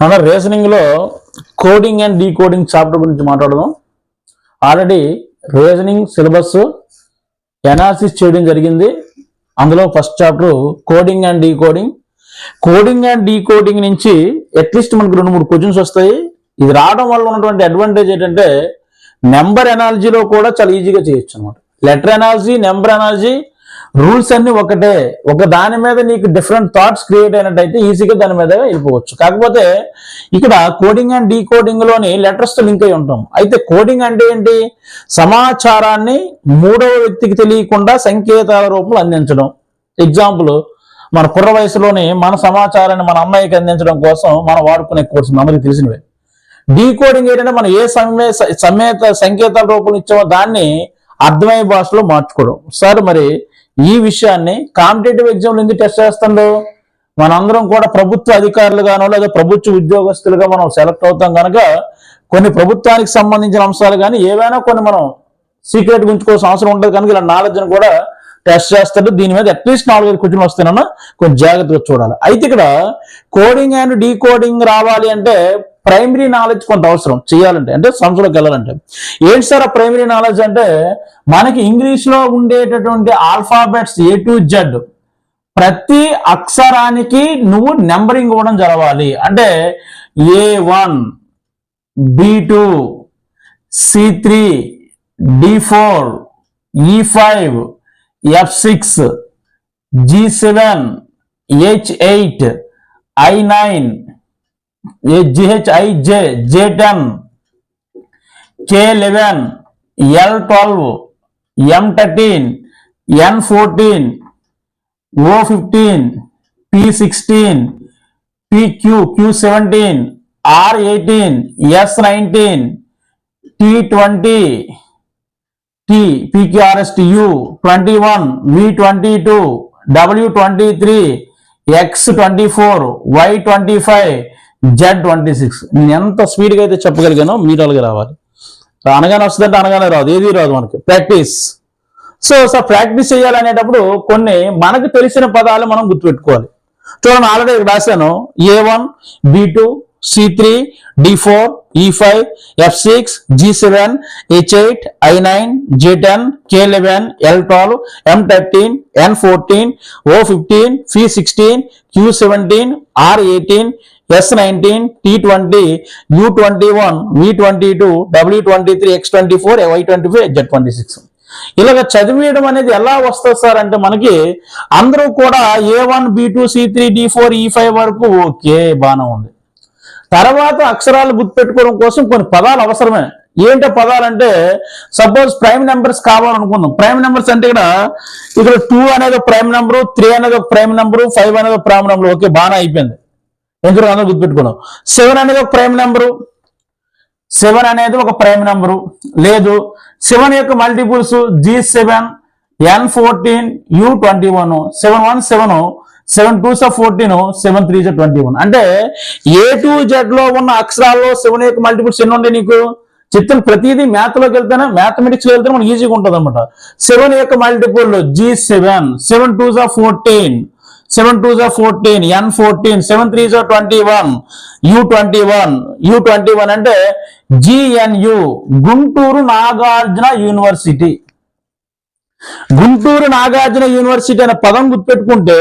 మన రీజనింగ్లో coding and decoding chapter గురించి మాట్లాడదాం. ఆల్రెడీ రీజనింగ్ సిలబస్ ఎనాలిసిస్ చేయడం జరిగింది. అందులో first chapter coding and decoding. Coding and decoding నుంచి అట్లీస్ట్ మనకు రెండు మూడు క్వశ్చన్స్ వస్తాయి. ఇది రావడం వల్ల ఉన్నటువంటి అడ్వాంటేజ్ ఏంటంటే నెంబర్ ఎనాలజీలో కూడా చాలా ఈజీగా చేయొచ్చు అనమాట letter analogy number analogy rules అన్ని ఒకటే. ఒక దాని మీద నీకు డిఫరెంట్ థాట్స్ క్రియేట్ అయినట్టయితే ఈజీగా దాని మీద వెళ్ళిపోవచ్చు. కాకపోతే ఇక్కడ కోడింగ్ అండ్ డీకోడింగ్లోని లెటర్స్తో లింక్ అయి ఉంటాం. అయితే కోడింగ్ అంటే ఏంటి? సమాచారాన్ని మూడవ వ్యక్తికి తెలియకుండా సంకేతాల రూపంలో అందించడం. ఎగ్జాంపుల్ మన కుర్ర వయసులోనే మన సమాచారాన్ని మన అమ్మాయికి అందించడం కోసం మనం వాడుకునే కోర్సు అందరికి తెలిసినవే. డీకోడింగ్ ఏంటంటే మనం ఏ సమయ సమేత సంకేతాల రూపంలో ఇచ్చామో దాన్ని అర్థమయ్యే భాషలో మార్చుకోవడం. సార్ మరి ఈ విషయాన్ని కాంపిటేటివ్ ఎగ్జామ్లు ఎందుకు టెస్ట్ చేస్తుండో మనందరం కూడా ప్రభుత్వ అధికారులుగానో లేదా ప్రభుత్వ ఉద్యోగస్తులుగా మనం సెలెక్ట్ అవుతాం కనుక కొన్ని ప్రభుత్వానికి సంబంధించిన అంశాలు కానీ ఏవైనా కొన్ని మనం సీక్రెట్ ఉంచుకోవాల్సిన అవసరం ఉంటుంది కనుక ఇలా నాలెడ్జ్ని కూడా టెస్ట్ చేస్తాడు దీని మీద అట్లీస్ట్ నాలుగైదు క్వశ్చన్లు వస్తానన్నా కొంచెం జాగ్రత్తగా చూడాలి. అయితే ఇక్కడ కోడింగ్ అండ్ డీకోడింగ్ రావాలి అంటే ప్రైమరీ నాలెడ్జ్ కొంత అవసరం. చేయాలంటే అంటే సంస్థలోకి వెళ్ళాలంటే. ఏంటి సార్ ఆ ప్రైమరీ నాలెడ్జ్ అంటే మనకి ఇంగ్లీష్లో ఉండేటటువంటి ఆల్ఫాబెట్స్ ఏ టు జెడ్ ప్రతి అక్షరానికి నువ్వు నెంబరింగ్ ఇవ్వడం జరగాలి. అంటే A one B two C three D four E five F six G seven H eight I nine G H I J ten K eleven L twelve M thirteen N fourteen O fifteen P sixteen P Q Q seventeen R eighteen S nineteen T twenty T P Q R S U twenty one V twenty two W twenty three X twenty four Y twenty five Z twenty six నేను ఎంత స్పీడ్గా అయితే చెప్పగలిగానో మీరు అలాగే రావాలి. అనగానే వస్తుందంటే అనగానే రాదు. ఏది రాదు మనకి. ప్రాక్టీస్ సో సో ప్రాక్టీస్ చేయాలనేటప్పుడు కొన్ని మనకు తెలిసిన పదాలు మనం గుర్తుపెట్టుకోవాలి. చూడండి ఆల్రెడీ రాశాను. A one B two C three D four E five F six G seven H eight I nine J ten K eleven L twelve M thirteen N fourteen O fifteen P sixteen Q seventeen R eighteen S nineteen T twenty U twenty one V twenty two W twenty three X twenty four Y twenty five Z twenty six ఇలాగ చదివేయడం అనేది ఎలా వస్తుంది sir అంటే మనకి అందరూ కూడా A one B two C three D four E five వరకు ఓకే బాగానే ఉంది. తర్వాత అక్షరాలు గుర్తుపెట్టుకోవడం కోసం కొన్ని పదాలు అవసరమే. ఏంటో పదాలు అంటే సపోజ్ ప్రైమ్ నెంబర్స్ కావాలనుకుందాం. ప్రైమ్ నెంబర్స్ అంటే ఇక్కడ ఇక్కడ టూ అనేది ప్రైమ్ నెంబరు త్రీ అనేది ఒక ప్రైమ్ నెంబరు ఫైవ్ అనేది ప్రైమ్ నెంబర్ ఓకే బాగానే అయిపోయింది. ఎందుకు అందరూ గుర్తుపెట్టుకున్నాం సెవెన్ అనేది ఒక ప్రైమ్ నెంబరు. సెవెన్ అనేది ఒక ప్రైమ్ నెంబరు. లేదు సెవెన్ యొక్క multiples G seven N fourteen U twenty one seven one seven seven two సా ఫోర్టీన్ సెవెన్ త్రీ జా ట్వంటీ వన్. అంటే ఏ టు జెడ్లో ఉన్న అక్షరాల్లో సెవెన్ యొక్క మల్టిపుల్స్ ఎన్ని ఉంటాయి నీకు? చిత్తం ప్రతిదీ మ్యాథ్లోకి వెళ్తేనే మ్యాథమెటిక్స్లో వెళ్తేనే మనకి ఈజీగా ఉంటుంది అనమాట సెవెన్ యొక్క multiple G seven seven two జా ఫోర్టీన్. సెవెన్ టూ జా fourteen N fourteen seven three జా twenty one U twenty one U twenty one అంటే G N U Guntur Nagarjuna university. Guntur Nagarjuna university అనే పదం గుర్తుపెట్టుకుంటే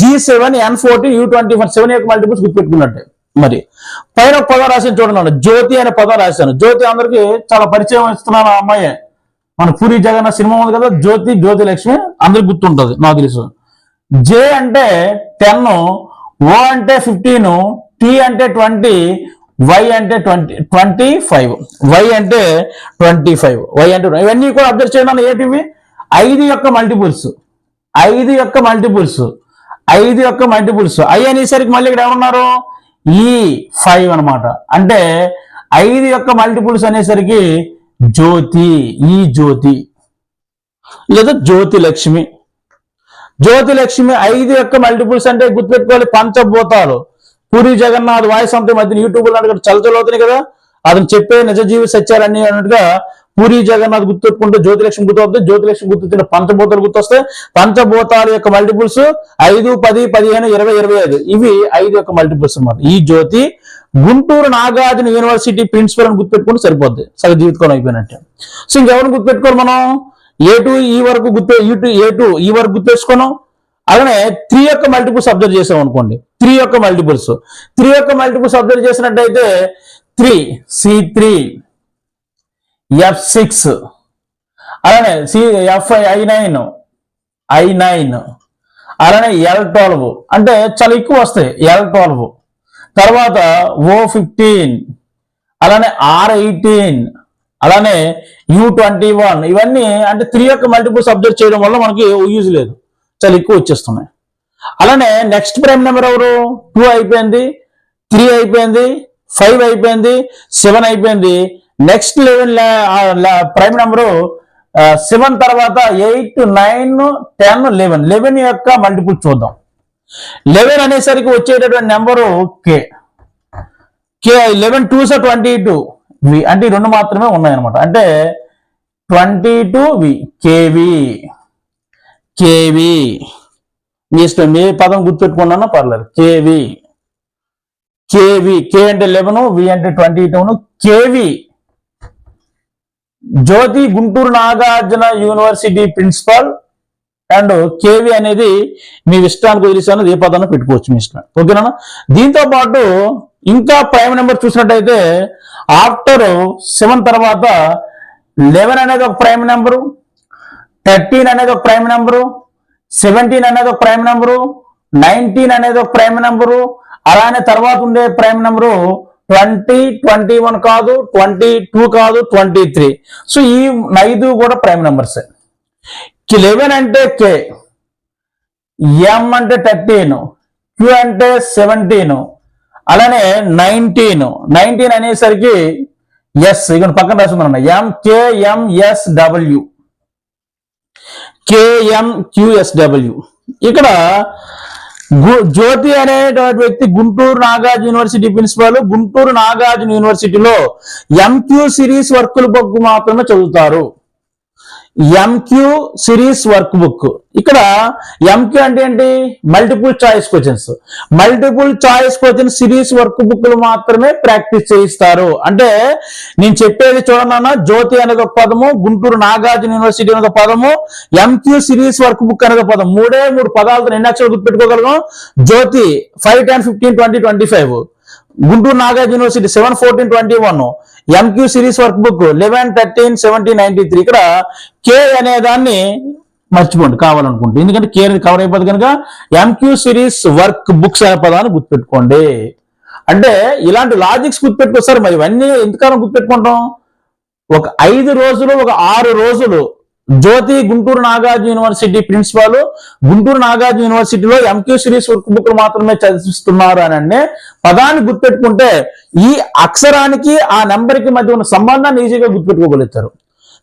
G seven N fourteen U twenty one seven యొక్క multiples గుర్తుపెట్టుకున్నట్టే. మరి పైన పదం రాసిన చూడండి జ్యోతి అనే పదం రాశాను. జ్యోతి అందరికి చాలా పరిచయం ఇస్తున్నాను ఆ అమ్మాయి. మన పూరి జగన్న సినిమా ఉంది కదా జ్యోతి జ్యోతి లక్ష్మి అందరికి గుర్తుంటది నాకు తెలుసు. జే అంటే టెన్ ఓ అంటే ఫిఫ్టీన్ టీ అంటే ట్వంటీ వై అంటే ట్వంటీ ట్వంటీ ఫైవ్ వై అంటే ట్వంటీ ఫైవ్ వై అంటే ఇవన్నీ కూడా అబ్జర్వ్ చేయడం ఏంటివి? ఐదు యొక్క మల్టిపుల్స్ ఐదు యొక్క మల్టిపుల్స్ ఐదు యొక్క మల్టిపుల్స్ ఐ అనేసరికి మళ్ళీ ఇక్కడ ఏమన్నారు? E ఈ ఫైవ్ అన్నమాట. అంటే ఐదు యొక్క మల్టిపుల్స్ అనేసరికి జ్యోతి. ఈ జ్యోతి. లేదా జ్యోతి లక్ష్మి. జ్యోతిలక్ష్మి ఐదు యొక్క మల్టిపుల్స్ అంటే గుర్తుపెట్టుకోవాలి పంచభూతాలు. పూరి జగన్నాథ్ వాయిస్ అంతా మధ్య యూట్యూబ్లో చలచలవుతున్నాయి కదా. అతను చెప్పే నిజ జీవి సత్యాలన్నీ అన్నట్టుగా పూరి జగన్నాథ్ గుర్తుపెట్టుకుంటే జ్యోతిలక్ష్మి గుర్తు జ్యోతిలక్ష్మి గుర్తు పంచభూతాలు గుర్తొస్తాయి. పంచభూతాల యొక్క మల్టిపుల్స్ ఐదు పది పదిహేను ఇరవై ఇరవై ఐదు. ఇవి ఐదు యొక్క మల్టిపుల్స్ అన్నమాట. ఈ జ్యోతి గుంటూరు నాగార్జున యూనివర్సిటీ ప్రిన్సిపల్ అని గుర్తుపెట్టుకుంటే సరిపోద్ది. సగ జీవితకాలం అయిపోయినట్టే. సో ఇంకెవరిని గుర్తుపెట్టుకోవాలి మనం? ఏ టూ ఈ వరకు గుర్తు ఈ టూ ఏ టూ ఈ వరకు గుర్తేసుకున్నాం. అలానే త్రీ యొక్క మల్టిపుల్స్ అబ్జర్వ్ చేసాం అనుకోండి. త్రీ యొక్క మల్టిపుల్స్ త్రీ యొక్క మల్టిపుల్స్ అబ్జర్వ్ చేసినట్టయితే three C three F six అలానే C F I nine I nine అలానే ఎల్ ట్వెల్వ్ అంటే చాలా ఎక్కువ వస్తాయి. ఎల్ ట్వెల్వ్ తర్వాత ఓ ఫిఫ్టీన్ అలానే ఆర్ ఎయిటీన్ అలానే యూ ట్వంటీ వన్ ఇవన్నీ అంటే త్రీ యొక్క మల్టిపుల్ సబ్జెక్ట్ చేయడం వల్ల మనకి యూజ్ లేదు. చాలా ఎక్కువ వచ్చేస్తున్నాయి. అలానే నెక్స్ట్ ప్రైమ్ నెంబర్ ఎవరు? టూ అయిపోయింది త్రీ అయిపోయింది ఫైవ్ అయిపోయింది సెవెన్ అయిపోయింది. Next eleven prime number seven తర్వాత eight nine ten eleven eleven యొక్క మల్టిపుల్ చూద్దాం. లెవెన్ అనేసరికి వచ్చేటటువంటి number K K eleven two sir twenty two V అంటే ఈ రెండు మాత్రమే ఉన్నాయన్నమాట. అంటే twenty two V K V K V మీ ఇష్టం. ఏ పదం గుర్తుపెట్టుకున్నా పర్లేదు. కేవి కేవి కే అంటే లెవెన్ వి అంటే twenty టూను. K V Jyothi Guntur Nagarjuna university principal. And K V అనేది మీ ఇష్టానికి వదిలేసాను ఏ పదాన్ని పెట్టుకోవచ్చు మీ ఇష్టం. ఓకేనా? దీంతో పాటు ఇంకా ప్రైమ్ నెంబర్ చూసినట్టయితే ఆఫ్టర్ సెవెన్ తర్వాత లెవెన్ అనేది ఒక ప్రైమ్ నెంబరు థర్టీన్ అనేది ఒక ప్రైమ్ నెంబరు సెవెంటీన్ అనేది ఒక ప్రైమ్ నెంబరు నైన్టీన్ అనేది ఒక ప్రైమ్ నెంబరు అలానే తర్వాత ఉండే prime number twenty twenty one కాదు ట్వంటీ టూ కాదు ట్వంటీ త్రీ సో ఈ ఐదు కూడా ప్రైమ్ నెంబర్స్ లెవెన్ అంటే కే ఎం అంటే థర్టీన్ క్యూ అంటే సెవెంటీన్ అలానే నైన్టీన్. నైన్టీన్ అనేసరికి ఎస్ ఇక్కడ పక్కన రాసుకున్నాను ఎంకేఎంఎస్ డబ్ల్యూ. కేఎంక్యూఎస్డబ్ల్యూ ఇక్కడ గు- జ్యోతి అనేటువంటి వ్యక్తి గుంటూరు నాగార్జున యూనివర్సిటీ ప్రిన్సిపాల్ గుంటూరు నాగార్జున యూనివర్సిటీలో ఎంక్యూ సిరీస్ వర్కుల బొగ్గు మాత్రమే చదువుతారు. ఎంక్యూ సిరీస్ వర్క్ బుక్ ఇక్కడ ఎంక్యూ అంటే ఏంటి? Multiple choice questions multiple choice question series work బుక్లు మాత్రమే ప్రాక్టీస్ చేయిస్తారు. అంటే నేను చెప్పేది చూడన్నా జ్యోతి అనేది ఒక పదము గుంటూరు నాగార్జున యూనివర్సిటీ అనేది ఒక పదము ఎంక్యూ సిరీస్ వర్క్ బుక్ అనేది ఒక పదం. మూడే మూడు పదాలతో ఎన్ని అక్షరాలు గుర్తుపెట్టుకోగలము. Jyothi five ten fifteen twenty twenty five Guntur Nagarjuna university seven fourteen twenty one MQ series work book eleven thirteen seventeen ninety three ఇక్కడ కే అనే దాన్ని మర్చిపోండి కావాలనుకుంటే. ఎందుకంటే కే అనేది కవర్ అయిపోతుంది కనుక ఎంక్యూ సిరీస్ వర్క్ బుక్స్ అనే పదాన్ని గుర్తుపెట్టుకోండి. అంటే ఇలాంటి లాజిక్స్ గుర్తుపెట్టుకొస్తారు. మరి ఇవన్నీ ఎంతకాలం గుర్తుపెట్టుకుంటాం? ఒక ఐదు రోజులు ఒక ఆరు రోజులు జ్యోతి గుంటూరు నాగార్జున యూనివర్సిటీ ప్రిన్సిపాల్. గుంటూరు నాగార్జున యూనివర్సిటీలో ఎంక్యూ సిరీస్ వర్క్ బుక్ మాత్రమే చదివిస్తున్నారు అని అంటే పదాన్ని గుర్తుపెట్టుకుంటే ఈ అక్షరానికి ఆ నెంబర్కి మధ్య ఉన్న సంబంధాన్ని ఈజీగా గుర్తుపెట్టుకోగలుగుతారు.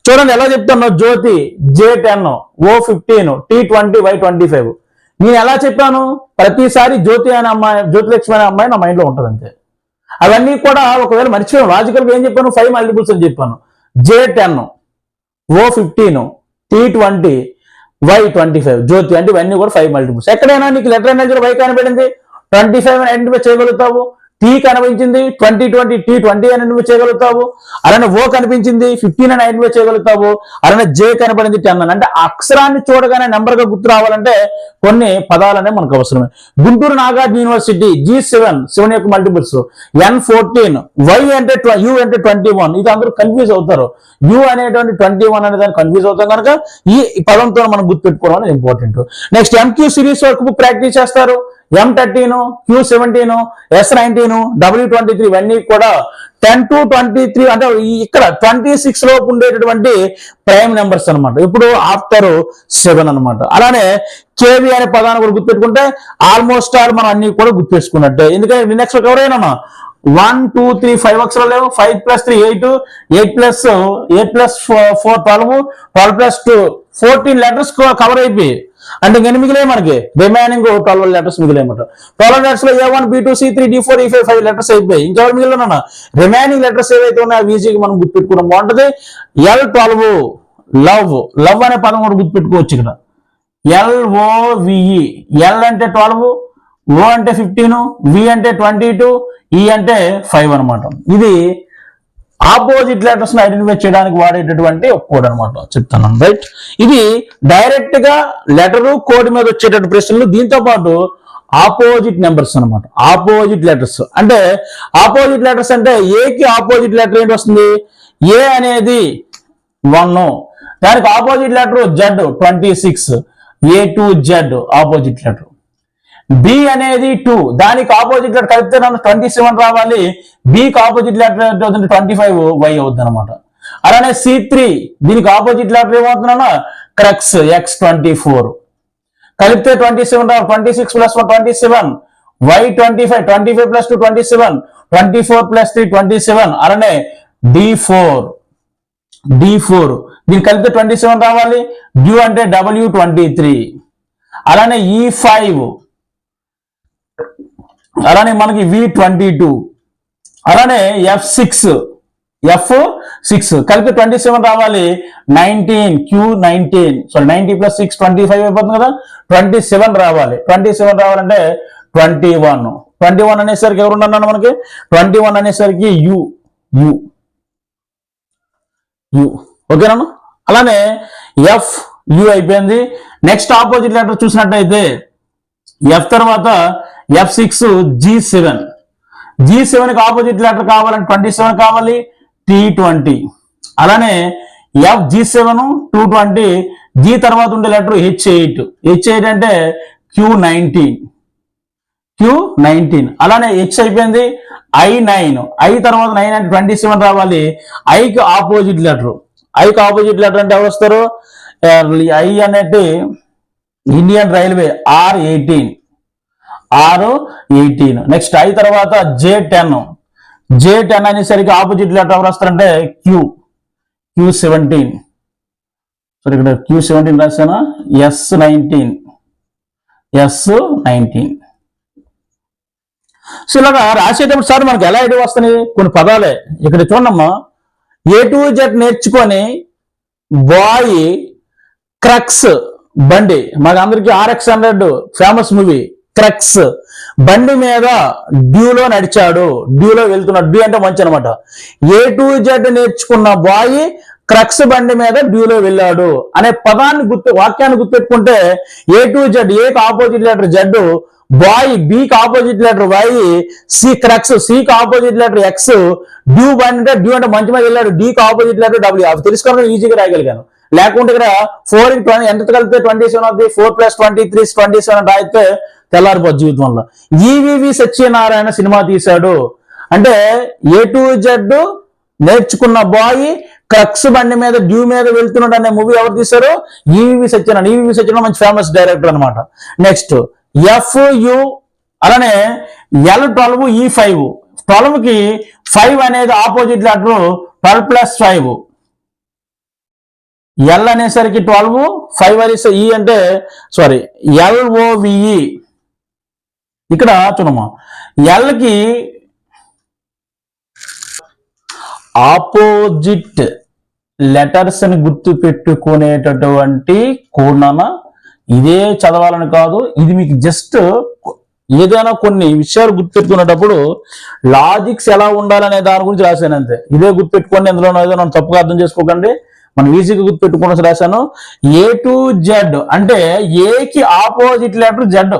చూడండి ఎలా చెప్తాను Jyothi J ten O fifteen T twenty Y twenty five నేను ఎలా చెప్పాను? ప్రతిసారి జ్యోతి అనే అమ్మాయి జ్యోతిలక్ష్మి అనే అమ్మాయి నా మైండ్లో ఉంటుంది అంతే. అవన్నీ కూడా ఒకవేళ మర్చిపోయాను లాజికల్గా ఏం చెప్పాను? ఫైవ్ మల్టిపుల్స్ అని చెప్పాను. J ten O fifteen T twenty Y twenty five Jyothi అంటే ఇవన్నీ కూడా ఫైవ్ మల్టిపుల్స్ ఎక్కడైనా నీకు లెటర్ ఎనర్జీ వై కనబడింది ట్వంటీ ఫైవ్ ఐడెంటిఫై చేయగలుగుతావు? టీ కనిపించింది ట్వంటీ ట్వంటీ టీ ట్వంటీ అని ఐడెంటిఫై చేయగలుగుతావు. అలానే ఓ కనిపించింది ఫిఫ్టీన్ అని ఐడెంటిఫై చేయగలుగుతావు. అలానే జే కనబడింది టెన్ అని. అంటే అక్షరాన్ని చూడగానే నెంబర్గా గుర్తు రావాలంటే కొన్ని పదాలనే మనకు అవసరమే. Guntur Nagarjuna university G seven seven యొక్క మల్టిపుల్స్ ఎన్ ఫోర్టీన్ వై అంటే యూ అంటే ట్వంటీ వన్ ఇది అందరూ కన్ఫ్యూజ్ అవుతారు. యూ అనేటువంటి ట్వంటీ వన్ అనే దాన్ని కన్ఫ్యూజ్ అవుతాం కనుక ఈ పదంతో మనం గుర్తుపెట్టుకోవడం అనేది ఇంపార్టెంట్ నెక్స్ట్ ఎంక్యూ సిరీస్ వరకు ప్రాక్టీస్ చేస్తారు. M thirteen Q seventeen S nineteen W twenty three ఇవన్నీ కూడా టెన్ టు ట్వంటీ త్రీ అంటే ఇక్కడ ట్వంటీ సిక్స్ లోపు ఉండేటటువంటి ప్రైమ్ నెంబర్స్ అనమాట ఇప్పుడు ఆఫ్టర్ సెవెన్ అన్నమాట. అలానే కేవీ అనే పదాన్ని కూడా గుర్తుపెట్టుకుంటే ఆల్మోస్ట్ ఆల్ మనం అన్ని కూడా గుర్తుపెట్టుకున్నట్టే. ఎందుకంటే నెక్స్ట్ ఎవరైనా వన్ టూ త్రీ ఫైవ్ అక్షరాలు లేవు. Five plus three eight eight plus eight plus four twelve twelve plus two fourteen letters cover అయిపోయి అంటే ఇంకా మిగిలాయి మనకి? రిమైనింగ్ ట్వెల్వ్ లెటర్స్ మిగిలాయన్నమాట ట్వెల్వ్ లెటర్స్లో A one B two C three D four E five five letters అయిపోయి ఇంకెవరు మిగిలిన రిమైనింగ్ లెటర్స్ ఏవైతే ఉన్నాయో వీజీకి మనం గుర్తుపెట్టుకోవడం బాగుంటుంది? ఎల్ ట్వెల్వ్ లవ్ లవ్ అనే పదం కూడా గుర్తుపెట్టుకోవచ్చు ఇక్కడ. L O V E L అంటే ట్వెల్వ్ ఓ అంటే ఫిఫ్టీన్ వి అంటే ట్వంటీ టూ ఈ అంటే ఫైవ్ అనమాట ఇది ఆపోజిట్ లెటర్స్ని ఐడెంటిఫై చేయడానికి వాడేటటువంటి ఒక కోడ్ అనమాట చెప్తాను రైట్ ఇది డైరెక్ట్గా లెటరు కోడ్ మీద వచ్చేటటువంటి ప్రశ్నలు దీంతో పాటు ఆపోజిట్ నెంబర్స్ అన్నమాట. Opposite letters. అంటే ఆపోజిట్ లెటర్స్ అంటే ఏకి ఆపోజిట్ లెటర్ ఏంటి వస్తుంది? ఏ అనేది వన్. దానికి opposite letter Z twenty six. A to Z opposite letter. B అనేది టూ దానికి ఆపోజిట్ లెటర్ కలిపితే నన్ను ట్వంటీ సెవెన్ రావాలి. బికి ఆపోజిట్ లెటర్ అవుతుంది ట్వంటీ ఫైవ్ వై అవుతుంది అనమాట అలానే సి త్రీ దీనికి ఆపోజిట్ లెటర్ ఏమవుతుందన్నా? క్రక్స్ ఎక్స్ ట్వంటీ ఫోర్ కలిపితే ట్వంటీ సెవెన్ రావాలి. Twenty six plus one twenty seven Y twenty five twenty five plus two twenty seven twenty four plus three twenty seven అలానే D four D four దీన్ని కలిపితే twenty seven రావాలి. Dew అంటే W twenty three అలానే e E five అలానే మనకి V twenty two అలానే F six F six కలిపి ట్వంటీ సెవెన్ రావాలి. Nineteen Q nineteen so ninety plus six twenty five అయిపోతుంది కదా? ట్వంటీ సెవెన్ రావాలి. ట్వంటీ సెవెన్ రావాలంటే ట్వంటీ వన్ ట్వంటీ వన్ అనేసరికి ఎవరు ఉన్నారు మనకి? ట్వంటీ వన్ అనేసరికి యు యు యు ఓకేనా అలానే ఎఫ్ యు అయిపోయింది. నెక్స్ట్ ఆపోజిట్ లెటర్ చూసినట్టయితే ఎఫ్ తర్వాత F six G seven G సెవెన్కి ఆపోజిట్ లెటర్ కావాలంటే ట్వంటీ సెవెన్ కావాలి టీ ట్వంటీ అలానే F G seven two twenty G తర్వాత ఉండే letter H eight H eight అంటే క్యూ నైన్టీన్ క్యూ నైన్టీన్ అలానే హెచ్ అయిపోయింది ఐ నైన్ ఐ తర్వాత నైన్ అంటే ట్వంటీ సెవెన్ రావాలి. ఐకి ఆపోజిట్ లెటర్ ఐకి ఆపోజిట్ లెటర్ అంటే ఎవరు వస్తారు? ఐ అనేది ఇండియన్ రైల్వే ఆర్ ఎయిటీన్ ఆరు ఎయిటీన్. నెక్స్ట్ ఐ తర్వాత జే టెన్. జే టెన్ అనేసరికి ఆపోజిట్ లెటర్ ఎవరు వస్తారంటే క్యూ. Q seventeen. సో ఇక్కడ క్యూ సెవెంటీన్ రాశాను? S nineteen. S nineteen. So ఇలాగా రాసేటప్పుడు సార్ మనకి ఎలా ఐడియా వస్తున్నాయి కొన్ని పదాలే. ఇక్కడ చూడమ్మా. ఏ టు జెడ్ నేర్చుకొని బాయ్ క్రక్స్ బండి. మాకు అందరికి RX hundred famous movie. Crux బండి మీద డ్యూలో నడిచాడు. డ్యూలో వెళ్తున్నాడు. డ్యూ అంటే మంచి అనమాట ఏ టు జెడ్ నేర్చుకున్న బాయ్ క్రక్స్ బండి మీద డ్యూలో వెళ్ళాడు అనే పదాన్ని గుర్తు వాక్యాన్ని గుర్తుపెట్టుకుంటే ఏ టు జెడ్ ఏకి opposite letter Z boy బికి opposite letter Y C crux సికి ఆపోజిట్ లెటర్ ఎక్స్ డ్యూ బండి అంటే డ్యూ అంటే మంచి మీద వెళ్ళాడు. డికి ఆపోజిట్ లెటర్ డబ్ల్యూ. అవి తెలుసుకోవడం ఈజీగా రాయగలిగాను. లేకుంటే ఇక్కడ ఫోర్ ట్వంటీ ఎంత కలిపితే ట్వంటీ సెవెన్ అవుతుంది four plus twenty three twenty seven రాయితే తెల్లారిపోద్ది జీవితంలో. ఈవివి సత్యనారాయణ సినిమా తీశాడు. అంటే ఏ టు జెడ్ నేర్చుకున్న బాయ్ క్రక్స్ బండి మీద డ్యూ మీద వెళ్తున్నాడు అనే మూవీ ఎవరు తీశారు? ఈవి సత్యనారాయణ. ఈవి సత్యనారాయణ మంచి ఫేమస్ డైరెక్టర్ అనమాట నెక్స్ట్ ఎఫ్ యు అలానే ఎల్ ట్వెల్వ్ ఈ ఫైవ్ ట్వెల్వ్కి ఫైవ్ అనేది opposite letter twelve plus five L అనేసరికి ట్వెల్వ్ ఫైవ్ అనేసి ఈ అంటే సారీ ఎల్ఓవిఈ ఇక్కడ చూడమ్మా. ఎల్కి ఆపోజిట్ లెటర్స్ అని గుర్తు పెట్టుకునేటటువంటి కోణన ఇదే చదవాలని కాదు ఇది మీకు జస్ట్ ఏదైనా కొన్ని విషయాలు గుర్తుపెట్టుకునేటప్పుడు లాజిక్స్ ఎలా ఉండాలనే దాని గురించి రాశాను అంతే. ఇదే గుర్తుపెట్టుకోండి ఎందులో ఏదో తప్పుగా అర్థం చేసుకోకండి. మనం ఈజీగా గుర్తుపెట్టుకోవడం రాశాను. ఏ టు జెడ్ అంటే ఏకి ఆపోజిట్ లెటర్ జెడ్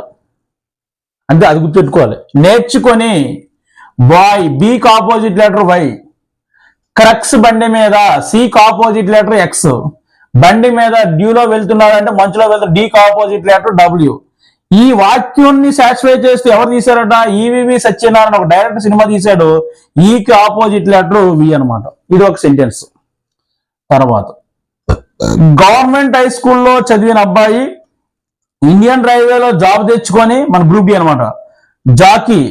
అంటే అది గుర్తుపెట్టుకోవాలి. నేర్చుకొని బాయ్ బీకి ఆపోజిట్ లెటర్ వై క్రక్స్ బండి మీద సికి ఆపోజిట్ లెటర్ ఎక్స్ బండి మీద డ్యూలో వెళ్తున్నాడు అంటే మంచులో వెళ్తాడు డీకి ఆపోజిట్ లెటర్ డబ్ల్యూ ఈ వాక్యాన్ని సాటిస్ఫై చేస్తూ ఎవరు తీశారట? ఈవివి సత్యనారాయణ ఒక డైరెక్టర్ సినిమా తీశాడు. ఈకి ఆపోజిట్ లెటర్ వి అన్నమాట. ఇది ఒక సెంటెన్స్ తర్వాత. గవర్నమెంట్ హై స్కూల్లో చదివిన అబ్బాయి ఇండియన్ రైల్వేలో జాబ్ తెచ్చుకొని మన గ్రూప్ అనమాట జాకీ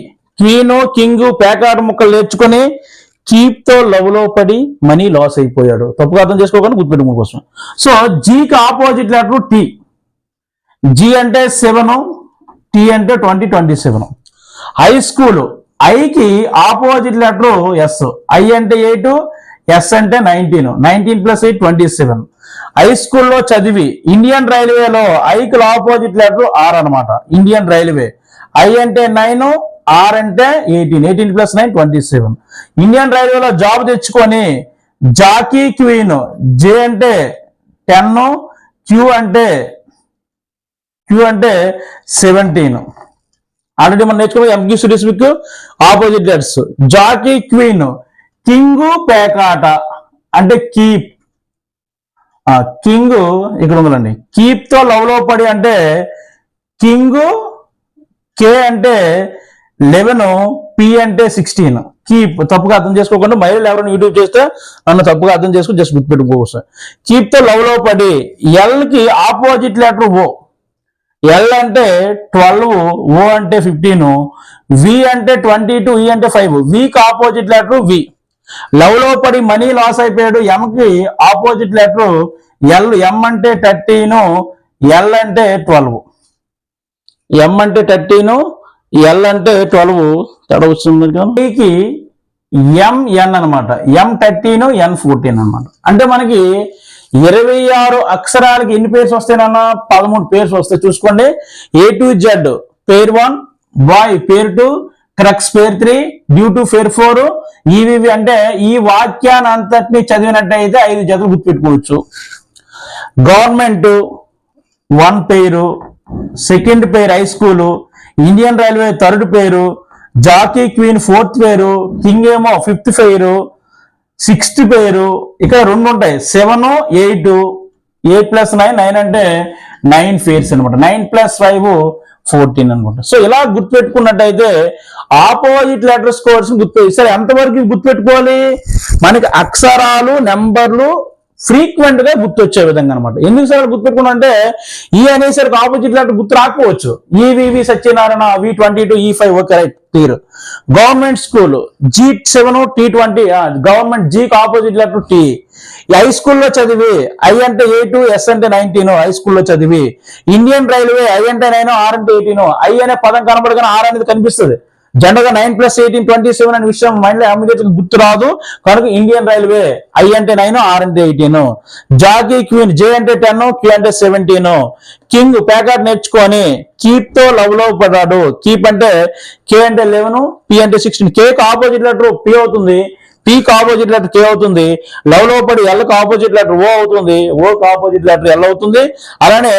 కీను కింగ్ పేకాట ముక్కలు నేర్చుకొని కీప్తో లవ్లో పడి మనీ లాస్ అయిపోయాడు. తప్పుగా అర్థం చేసుకోకుండా గుర్తుపెట్టుకోవడం కోసం. సో జీకి ఆపోజిట్ లెటర్ టీ. జీ అంటే సెవెన్ టీ అంటే twenty twenty seven. High school ఐకి ఆపోజిట్ లెటర్ ఎస్. ఐ అంటే ఎయిట్ ఎస్ అంటే nineteen. Nineteen plus eight twenty seven. High స్కూల్లో చదివి ఇండియన్ రైల్వేలో ఐకి ఆపోజిట్ లెటర్ ఆర్ అన్నమాట. ఇండియన్ రైల్వే ఐ అంటే నైన్ ఆర్ అంటే eighteen eighteen plus nine twenty seven Indian రైల్వేలో జాబ్ తెచ్చుకొని జాకీ క్వీన్ జే అంటే టెన్ క్యూ అంటే క్యూ అంటే సెవెంటీన్ ఆల్రెడీ మనం నేర్చుకున్న MQ series book opposite letters jockey queen king పేకాట అంటే కీప్ కింగ్ ఇక్కడ ఉందండి కీప్తో లవ్లో పడి అంటే కింగ్ కే అంటే లెవెన్ పి అంటే సిక్స్టీన్. కీప్ తప్పుగా అర్థం చేసుకోకుండా మహిళలు ఎవరైనా యూట్యూబ్ చేస్తే నన్ను తప్పుగా అర్థం చేసుకుని జస్ట్ గుర్తుపెట్టుకోవచ్చు. కీప్తో లవ్లో పడి ఎల్కి ఆపోజిట్ లెటర్ ఓ ఎల్ అంటే ట్వెల్వ్ ఓ అంటే ఫిఫ్టీన్ వి అంటే ట్వంటీ టూ ఈ అంటే ఫైవ్. వికి ఆపోజిట్ లెటర్ వి లవ్లో పడి మనీ లాస్ అయిపోయాడు ఎం కి ఆపోజిట్ లెటర్ ఎల్ ఎం అంటే థర్టీన్ ఎల్ అంటే ట్వెల్వ్. ఎం అంటే థర్టీన్ ఎల్ అంటే ట్వెల్వ్. తేడా వస్తుంది ఎంఎన్ అనమాట ఎం థర్టీన్ ఎన్ ఫోర్టీన్ అనమాట అంటే మనకి ఇరవై ఆరు అక్షరాలకి ఎన్ని పేర్స్ వస్తాయనన్నా పదమూడు పేర్స్ వస్తాయి. చూసుకోండి. A to Z pair one boy pair two Crux pair three dew to pair four EVV అంటే ఈ వాక్యాన్ని అంతటిని చదివినట్టయితే ఐదు జతలు గుర్తుపెట్టుకోవచ్చు. Government one pair second pair high school Indian railway third pair jockey queen fourth pair king ఏమో fifth pair sixth pair ఇక్కడ రెండు ఉంటాయి. Seven eight eight plus nine nine అంటే నైన్ ఫేర్స్ అనమాట నైన్ ప్లస్ ఫైవ్ ఫోర్టీన్ అనమాట so ఇలా గుర్తుపెట్టుకున్నట్టయితే opposite letters course గుర్తు సరే ఎంతవరకు గుర్తుపెట్టుకోవాలి? మనకి అక్షరాలు నెంబర్లు ఫ్రీక్వెంట్గా గుర్తొచ్చే విధంగా అనమాట ఎందుకు సార్ గుర్తుపెట్టుకున్నా అంటే ఈ అనేసరికి ఆపోజిట్ లెటర్ గుర్తు రాకపోవచ్చు. E, EVV Satyanarayana V twenty two E five okay right clear government school G seven T twenty government జీకి opposite letter T high స్కూల్లో చదివి ఐ అంటే ఎయిట్ ఎస్ అంటే నైన్టీన్ హై స్కూల్లో చదివి ఇండియన్ రైల్వే ఐ అంటే nine R అంటే eighteen I అనే పదం కనబడగానే ఆర్ అనేది కనిపిస్తుంది. జనరల్గా nine plus eighteen twenty seven అనే విషయం మైండ్లో అమ్మగేట్ గుర్తు రాదు. కనుక ఇండియన్ రైల్వే ఐ అంటే నైన్ ఆర్ అంటే ఎయిటీన్ జాకీ క్వీన్ జే అంటే టెన్ క్యూ అంటే సెవెంటీన్ కింగ్ ప్యాకర్ నేర్చుకొని కీప్తో లవ్లో పడ్డాడు. కీప్ అంటే కే అంటే లెవెన్ పి అంటే sixteen cake opposite letter P అవుతుంది. పీకి ఆపోజిట్ లెటర్ కే అవుతుంది? లవ్లో పడి ఎల్కి ఆపోజిట్ లెటర్ ఓ అవుతుంది? ఓకి ఆపోజిట్ లెటర్ ఎల్ అవుతుంది? అలానే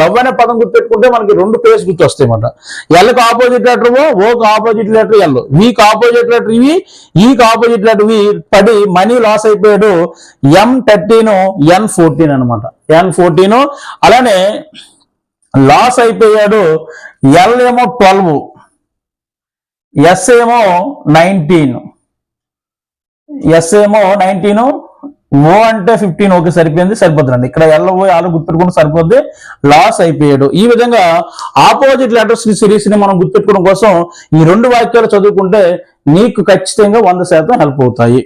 లవ్ అనే పదం గుర్తుపెట్టుకుంటే మనకి రెండు పేర్స్ గుర్తు అన్నమాట ఎల్కి ఆపోజిట్ లెటర్ ఓ ఓకి ఆపోజిట్ లెటర్ ఎల్ వీకి ఆపోజిట్ లెటర్ ఇవి ఈకి e ఆపోజిట్ లెటర్ వి పడి మనీ లాస్ అయిపోయాడు ఎం థర్టీన్ ఎన్ ఫోర్టీన్ అనమాట ఎన్ ఫోర్టీన్ అలానే లాస్ అయిపోయాడు ఎల్ ఏమో ట్వెల్వ్ ఎస్ ఏమో నైన్టీన్ ఎస్ ఏమో నైన్టీన్ ఓ అంటే ఫిఫ్టీన్ ఓకే సరిపోయింది సరిపోతుందండి. ఇక్కడ ఎల్ఓ ఆలు గుర్తుపెట్టుకుంటే సరిపోద్ది. లాస్ అయిపోయాడు. ఈ విధంగా ఆపోజిట్ లెటర్స్ సిరీస్ని మనం గుర్తుపెట్టుకోవడం కోసం ఈ రెండు వాక్యాలు చదువుకుంటే నీకు ఖచ్చితంగా వంద శాతం హెల్ప్ అవుతాయి.